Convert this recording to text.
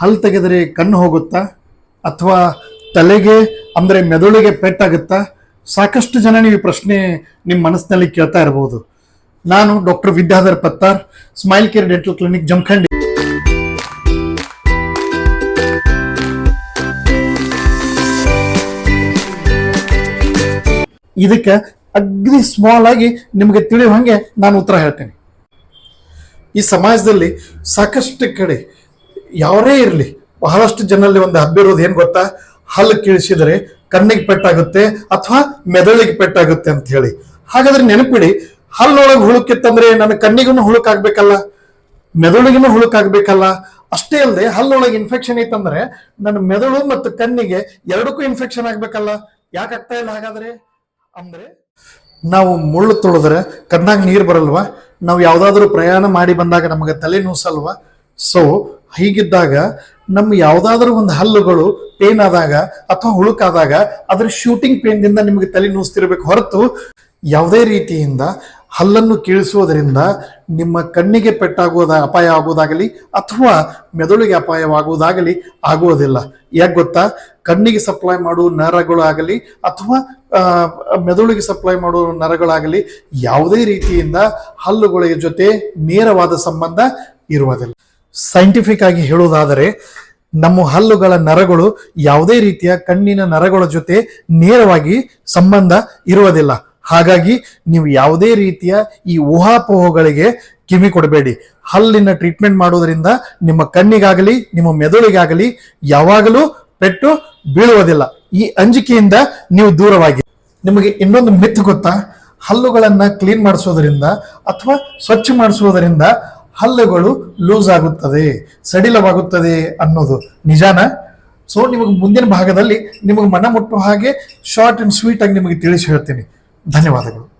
ಹಲ್ಲು ತೆಗೆದರೆ ಕಣ್ಣು ಹೋಗುತ್ತಾ? ಅಥವಾ ತಲೆಗೆ, ಅಂದರೆ ಮೆದುಳಿಗೆ ಪೆಟ್ಟಾಗುತ್ತಾ? ಸಾಕಷ್ಟು ಜನ ನೀವು ಪ್ರಶ್ನೆ ನಿಮ್ಮ ಮನಸ್ಸಿನಲ್ಲಿ ಕೇಳ್ತಾ ಇರಬಹುದು. ನಾನು doctor Vidyadhar Pattar, smile care dental clinic, Jamakhandi. ಇದಕ್ಕೆ ಅಗ್ದಿ ಸ್ಮಾಲ್ ಆಗಿ ನಿಮಗೆ ತಿಳಿಯುವ ಹಾಗೆ ನಾನು ಉತ್ತರ ಹೇಳ್ತೇನೆ. ಈ ಸಮಾಜದಲ್ಲಿ ಸಾಕಷ್ಟು ಕಡೆ ಯಾವರೇ ಇರಲಿ, ಬಹಳಷ್ಟು ಜನರಲ್ಲಿ ಒಂದು ಹಬ್ಬಿರೋದು ಏನು ಗೊತ್ತಾ? ಹಲ್ಲು ಕೀಳಿಸಿದರೆ ಕಣ್ಣಿಗೆ ಪೆಟ್ಟಾಗುತ್ತೆ ಅಥವಾ ಮೆದುಳಿಗೆ ಪೆಟ್ಟಾಗುತ್ತೆ ಅಂತ ಹೇಳಿ. ಹಾಗಾದ್ರೆ ನೆನಪಿಡಿ, ಹಲ್ಲೊಳಗೆ ಹುಳುಕಿತ್ತಂದ್ರೆ ನನ್ನ ಕಣ್ಣಿಗೂ ಹುಳುಕಾಗಬೇಕಲ್ಲ? ಮೆದುಳಿಗೂ ಹುಳುಕಾಗಬೇಕಲ್ಲ? ಅಷ್ಟೇ ಅಲ್ಲದೆ ಹಲ್ಲೊಳಗೆ ಇನ್ಫೆಕ್ಷನ್ ಇತ್ತಂದ್ರೆ ನನ್ನ ಮೆದುಳು ಮತ್ತು ಕಣ್ಣಿಗೆ ಎರಡಕ್ಕೂ ಇನ್ಫೆಕ್ಷನ್ ಆಗ್ಬೇಕಲ್ಲ? ಯಾಕೆ ಆಗ್ತಾ ಇಲ್ಲ ಹಾಗಾದ್ರೆ? ಅಂದ್ರೆ ನಾವು ಮುಳ್ಳು ತುಳಿದ್ರೆ ಕಣ್ಣಾಗ ನೀರು ಬರಲ್ವಾ? ನಾವು ಯಾವುದಾದ್ರೂ ಪ್ರಯಾಣ ಮಾಡಿ ಬಂದಾಗ ನಮಗೆ ತಲೆ ನೋಸಲ್ವಾ? ಸೊ ಹೀಗಿದ್ದಾಗ ನಮ್ಮ ಯಾವುದಾದ್ರೂ ಒಂದು ಹಲ್ಲುಗಳು ಪೇನ್ ಆದಾಗ ಅಥವಾ ಹುಳುಕಾದಾಗ ಅದ್ರ ಶೂಟಿಂಗ್ ಪೇನ್ದಿಂದ ನಿಮಗೆ ತಲೆ ನೋಸ್ತಿರ್ಬೇಕು. ಹೊರತು ಯಾವುದೇ ರೀತಿಯಿಂದ ಹಲ್ಲನ್ನು ಕೀಳಿಸುವುದರಿಂದ ನಿಮ್ಮ ಕಣ್ಣಿಗೆ ಪೆಟ್ಟಾಗುವುದ ಅಪಾಯ ಆಗುವುದಾಗಲಿ ಅಥವಾ ಮೆದುಳಿಗೆ ಅಪಾಯವಾಗುವುದಾಗಲಿ ಆಗುವುದಿಲ್ಲ. ಯಾಕೆ ಗೊತ್ತಾ? ಕಣ್ಣಿಗೆ ಸಪ್ಲೈ ಮಾಡುವ ನರಗಳಾಗಲಿ ಅಥವಾ ಮೆದುಳಿಗೆ ಸಪ್ಲೈ ಮಾಡುವ ನರಗಳಾಗಲಿ ಯಾವುದೇ ರೀತಿಯಿಂದ ಹಲ್ಲುಗಳ ಜೊತೆ ನೇರವಾದ ಸಂಬಂಧ ಇರುವುದಿಲ್ಲ. ಸೈಂಟಿಫಿಕ್ ಆಗಿ ಹೇಳುವುದಾದರೆ, ನಮ್ಮ ಹಲ್ಲುಗಳ ನರಗಳು ಯಾವುದೇ ರೀತಿಯ ಕಣ್ಣಿನ ನರಗಳ ಜೊತೆ ನೇರವಾಗಿ ಸಂಬಂಧ ಇರುವುದಿಲ್ಲ. ಹಾಗಾಗಿ ನೀವು ಯಾವುದೇ ರೀತಿಯ ಈ ಊಹಾಪೋಹಗಳಿಗೆ ಕಿವಿ ಕೊಡಬೇಡಿ. ಹಲ್ಲಿನ ಟ್ರೀಟ್ಮೆಂಟ್ ಮಾಡೋದ್ರಿಂದ ನಿಮ್ಮ ಕಣ್ಣಿಗಾಗಲಿ, ನಿಮ್ಮ ಮೆದುಳಿಗಾಗಲಿ ಯಾವಾಗಲೂ ಪೆಟ್ಟು ಬೀಳುವುದಿಲ್ಲ. ಈ ಅಂಜಿಕೆಯಿಂದ ನೀವು ದೂರವಾಗಿ. ನಿಮಗೆ ಇನ್ನೊಂದು ಮಿತ್ ಗೊತ್ತಾ? ಹಲ್ಲುಗಳನ್ನ ಕ್ಲೀನ್ ಮಾಡಿಸೋದರಿಂದ ಅಥವಾ ಸ್ವಚ್ಛ ಮಾಡಿಸುವುದರಿಂದ ಹಲ್ಲುಗಳು ಲೂಸ್ ಆಗುತ್ತದೆ, ಸಡಿಲವಾಗುತ್ತದೆ ಅನ್ನೋದು ನಿಜಾನ? ಸೊ ನಿಮಗೆ ಮುಂದಿನ ಭಾಗದಲ್ಲಿ ನಿಮಗೆ ಮನ ಮುಟ್ಟುವ ಹಾಗೆ ಶಾರ್ಟ್ ಅಂಡ್ ಸ್ವೀಟ್ ಆಗಿ ನಿಮಗೆ ತಿಳಿಸಿ ಹೇಳ್ತೀನಿ. ಧನ್ಯವಾದಗಳು.